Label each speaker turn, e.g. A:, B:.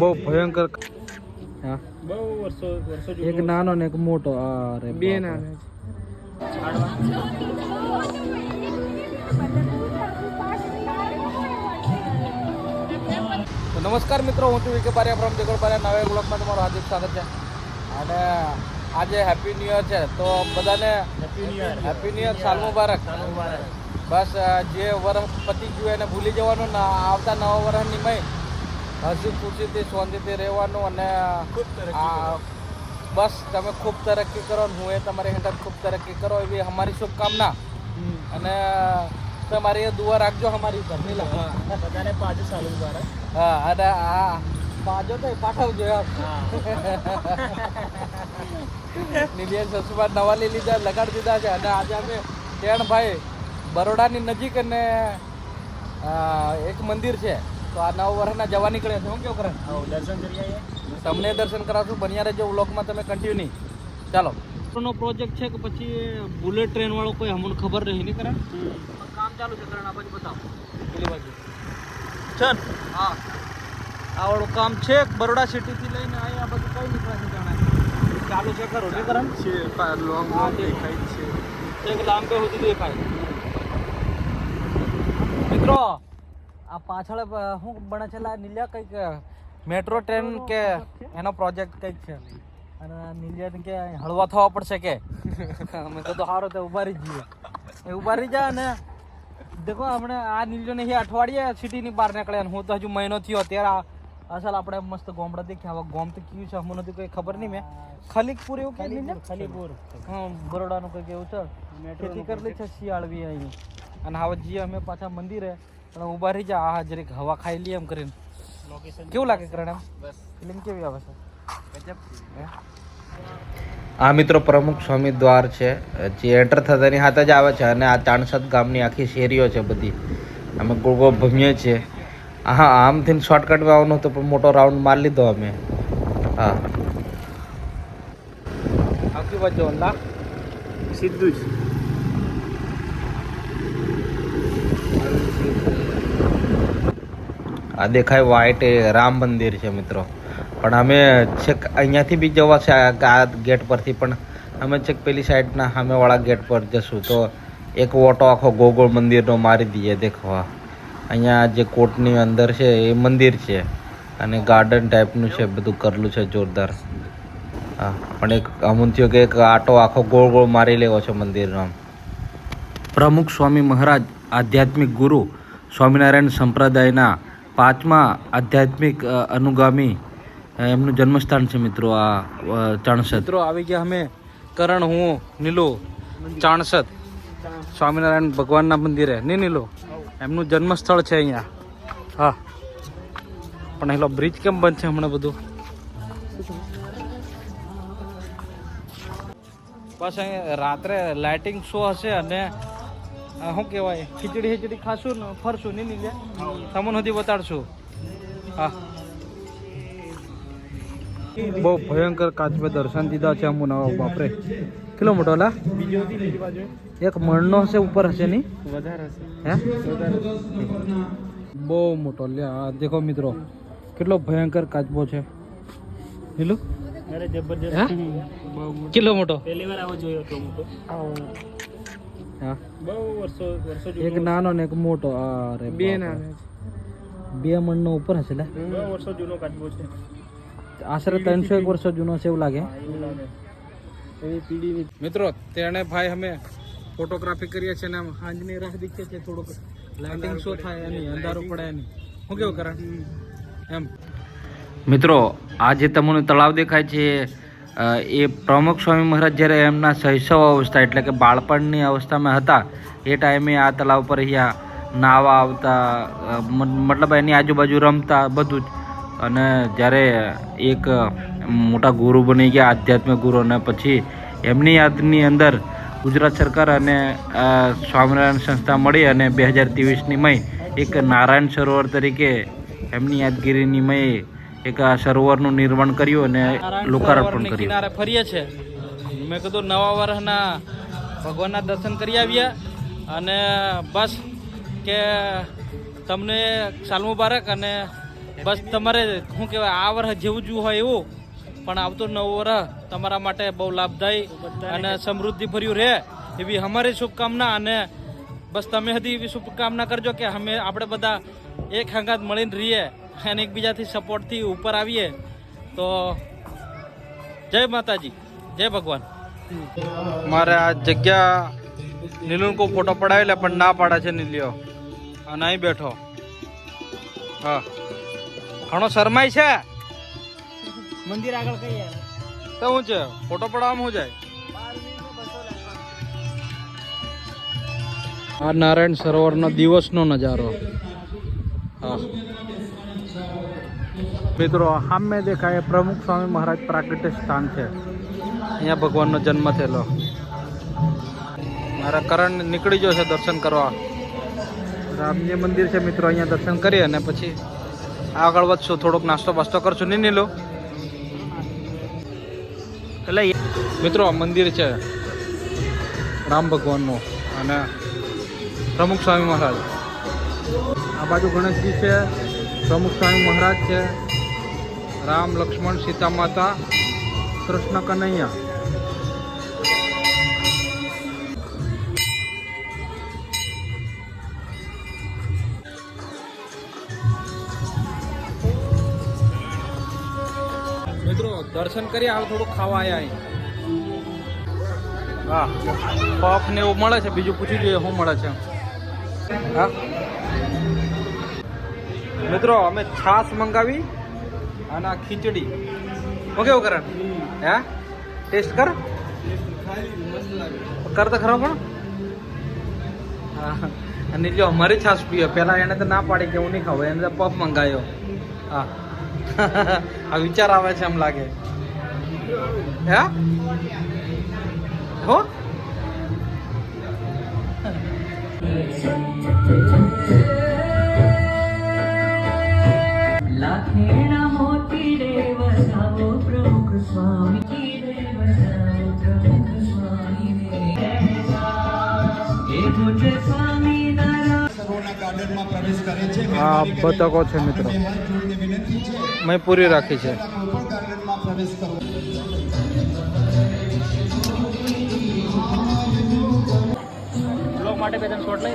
A: બહુ ભયંકર હા.
B: બહુ વર્ષો વર્ષો
A: એક નાનો ને એક મોટો. અરે
B: બે નાના
A: નમસ્કાર મિત્રો હું છું વિકે પારિયા ફ્રોમ જગર પારિયા નવા બ્લોગમાં તમારું હાર્દિક સ્વાગત છે. અને આજે હેપી ન્યુ યર છે. તો બધાને
B: happy new year
A: happy new year સાલ મુબારક. બસ જે વર્ષ પતી ગયું એને ભૂલી જવાનું ને આવતા નવા વર્ષની મય હસી ખુશીથી શાંતિથી રહેવાનું અને બસ તમે ખૂબ તરક્કી કરો હું એ તમારી હેઠળ ખૂબ તરક્કી કરો એવી અમારી શુભકામના. અને તમારી એ દુઆ રાખજો અમારી ઉપર.
B: બધાને પાંચ સાલ મુબારક
A: હા અને આ બાજો તો પાઠવજો નિલિયન સસુબા નવા લઈ લીધા લગાડી દીધા છે. અને આજે અમે ત્રણ ભાઈ બરોડાની નજીક અને એક મંદિર છે. તો આ નવ વર્ષના જવા નીકળે છે. હું કેવું કરે?
B: દર્શન કરી આવીએ.
A: તમને દર્શન કરાવશું બન્યા રહેજો વ્લોગમાં તમે કન્ટિન્યુ ચાલો. નો પ્રોજેક્ટ છે કે પછી બુલેટ ટ્રેન વાળો કોઈ અમને ખબર નહીં નહીં કરે કામ ચાલુ છે કરણ આ બાજુ બતાવો. પેલી બાજુ.
B: છે
A: હા. આવડું કામ છે બરોડા સિટી થી લઈને અહીંયા બધું કઈ નીકળે છે જાણે. ચાલુ છે ખરું નહીં કરણ
B: છે લોંગ. દેખાય છે.
A: એક લાંબે સુધી દેખાય. મિત્રો આ પાછળ શું બને છે નીલિયા કંઈક મેટ્રો ટ્રેન કે એનો પ્રોજેક્ટ કંઈક છે. અને નીલિયા કે હળવા થવા પડશે કે. અમે તો સારો તો ઊભા રહી જઈએ. એ ઊભા રહી જાય ને. દેખો આપણે આ નીલિયો નહીં અઠવાડિયે સિટીની બહાર નીકળ્યા અને હું તો હજુ મહિનો થયો. ત્યારે અસલ આપણે મસ્ત ગોમડા દેખ્યા હવે ગોમ તો કયું છે અમને નથી કોઈ ખબર નહીં મેં. ખલીકપુર એવું કઈ નહીં ને? હા બરોડાનું કંઈક એવું છે. ખેતી કરેલી છે શિયાળવી અહીં. અને હવે જઈએ અમે પાછા મંદિરે. અને ઊભા રહી જા આ જરીક હવા ખાઈ લઈએ એમ કરીને.
B: લોકેશન
A: કેવું લાગે કરણ એમ
B: બસ.
A: ફિલિંગ કેવી આવે છે?
B: ગજબ.
C: આ મિત્રો પ્રમુખ સ્વામી દ્વાર છે જે એન્ટર થતાની હાથ જ આવે છે અને આ ચાણસદ ગામની આખી શેરીઓ છે બધી. અમે ગોળ ગોળ ભમીએ છીએ. હા આમથી શોર્ટકટમાં આવવાનું હતું પણ મોટો રાઉન્ડ મારી લીધો અમે. હા.
A: આખી વાત
B: સીધું જ.
C: આ દેખાય વ્હાઈટ એ રામ મંદિર છે મિત્રો. પણ અમે છેક અહીંયાથી બી જવા છે, આ ગેટ પરથી, પણ અમે છેક પેલી સાઈડના સામેવાળા ગેટ પર જશું. તો એક ઓટો આખો ગોગોળ મંદિરનો મારી દઈએ દેખવા. અહીંયા જે કોટની અંદર છે એ મંદિર છે અને ગાર્ડન ટાઈપનું છે, બધું કરેલું છે જોરદાર. હા, પણ એક અમુન થયો કે એક આટો આખો ગોળ ગોળ મારી લેવો છે મંદિરનો. પ્રમુખ સ્વામી મહારાજ આધ્યાત્મિક ગુરુ સ્વામિનારાયણ સંપ્રદાયના પાંચમા આધ્યાત્મિક અનુગામી એમનું જન્મસ્થાન છે મિત્રો આ ચાણસદ.
A: મિત્રો, આવી ગયા અમે. કરણ, હું, નીલો, ચાણસદ. સ્વામિનારાયણ ભગવાનના મંદિરે. નહીં, નીલો? એમનું જન્મસ્થળ છે અહીંયા. હા. પણ એલો બ્રિજ કેમ બંધ છે હમણાં બધું? બસ રાત્રે લાઇટિંગ શો હશે અને શું કહેવાય? ખીચડી ખીચડી ખાશું ને ફરશું નહીં નીચે તમને સુધી બતાડશું. હા. બહુ ભયંકર કાચબે દર્શન દીધા છે અમુના બાપરે. કેટલો મોટો લા એક મણનો હશે ઉપર હશે નહીં?
B: વધારે હશે.
A: હે? બહુ મોટો લે આ દેખો મિત્રો. કેટલો ભયંકર કાચબો છે. કેટલો મોટો?
B: પહેલી વાર આવો જોયો હતો મોટો.
A: હા.
B: બહુ વર્ષો વર્ષો
A: એક નાનો ને એક મોટો અરે
B: બે. નાના
A: બે મણનો ઉપર હશે લે.
B: બહુ વર્ષો જૂનો કાચબો છે.
A: આશરે ત્રણસો એક વર્ષો જૂનો છે એવું લાગે.
B: એની
A: મિત્રો તેણે ભાઈ અમે ફોટોગ્રાફી કરીએ છીએ ને આમ સાંજની રાહ દીખે છે થોડુંક. લાઇટિંગ શો થાય એની અંધારું પડે એની. શું કેવું કરણ? એમ.
C: મિત્રો આ જે તમને તળાવ દેખાય છે. એ પ્રમુખ સ્વામી મહારાજ જ્યારે એમના શૈશવ અવસ્થા એટલે કે બાળપણની અવસ્થામાં હતા, એ ટાઈમે આ તળાવ પર અહીંયા નાવા આવતા મતલબ એની આજુબાજુ રમતા બધું જ. અને જ્યારે એક મોટા ગુરુ બની ગયા, આધ્યાત્મિક ગુરુ અને પછી એમની યાદની અંદર ગુજરાત સરકાર અને સ્વામિનારાયણ સંસ્થા મળી અને બે હજાર ત્રેવીસની મય એક નારાયણ સરોવર તરીકે એમની યાદગીરીની મય એક આ સરોવરનું નિર્માણ કર્યું અને લોકાર્પણ કર્યું.
A: કિનારે ફરીએ છે. મેં કીધું નવા વર્ષના ભગવાનના દર્શન કરી આવ્યા અને બસ કે તમને સાલ મુબારક અને બસ તમારે શું કહેવાય, આ વર્ષ જેવું જ હોય એવું, પણ આવતો નવો વર્ષ તમારા માટે બહુ લાભદાયી અને સમૃદ્ધિ ભર્યું રહે એવી અમારી શુભકામના અને બસ તમે હતી એવી શુભકામના કરજો કે અમે આપણે બધા એક હંગાત મળીને રહીએ. અને એકબીજાથી સપોર્ટથી ઉપર આવીએ તો જય માતાજી જય ભગવાન. મારે આ જગ્યા નીલુન કો ફોટો પડાવેલા પણ ના પાડે છે નીલિયો. અને અહીં બેઠો. હા. ઘણો શરમાય છે?
B: મંદિર આગળ કઈ
A: તો શું છે? ફોટો પડાવવામાં શું જાય? આ નારાયણ સરોવરનો દિવસનો નજારો. મિત્રો, સામે દેખાય પ્રમુખ સ્વામી મહારાજ પ્રાકૃતિક સ્થાન છે. અહીંયા ભગવાનનો જન્મ થયેલો. મારા કરણ નીકળી ગયો છે દર્શન કરવા. રામજી મંદિર છે મિત્રો, અહીંયા દર્શન કરી અને પછી આગળ વધશું. થોડોક નાસ્તો બાસ્તો કરશું. નહીં નીલો એટલે મિત્રો મંદિર છે રામ ભગવાનનું અને પ્રમુખ સ્વામી મહારાજ. આ બાજુ ગણેશજી છે, પ્રમુખ સ્વામી મહારાજ છે, રામ, લક્ષ્મણ, સીતા માતા, કૃષ્ણ કનૈયા. મિત્રો, દર્શન કરી હાલ થોડું ખાવા આવ્યા હા, પફ ને એવું મળે છે, બીજું પૂછી જોઈએ શું મળે છે. હા. મિત્રો, અમે છાશ મંગાવી અને આ ખીચડી. ઓકે કેવું કરણ હે? ટેસ્ટ કર. કર તો ખરો પણ. હા. અને જો અમારી છાશ પીએ પહેલાં એને તો ના પાડી કે હું નહીં ખાવ એને તો પફ મંગાવ્યો હા. આ વિચાર આવે છે એમ લાગે. હે? હો?
D: લાખેણા મોતી રે વસાવો પ્રમુખ સ્વામી રે વસાવો પ્રમુખ સ્વામી
A: બતકો છે મિત્રો. મેં પૂરી રાખી છે.
B: માટે બે ત્રણ શોટ લઈ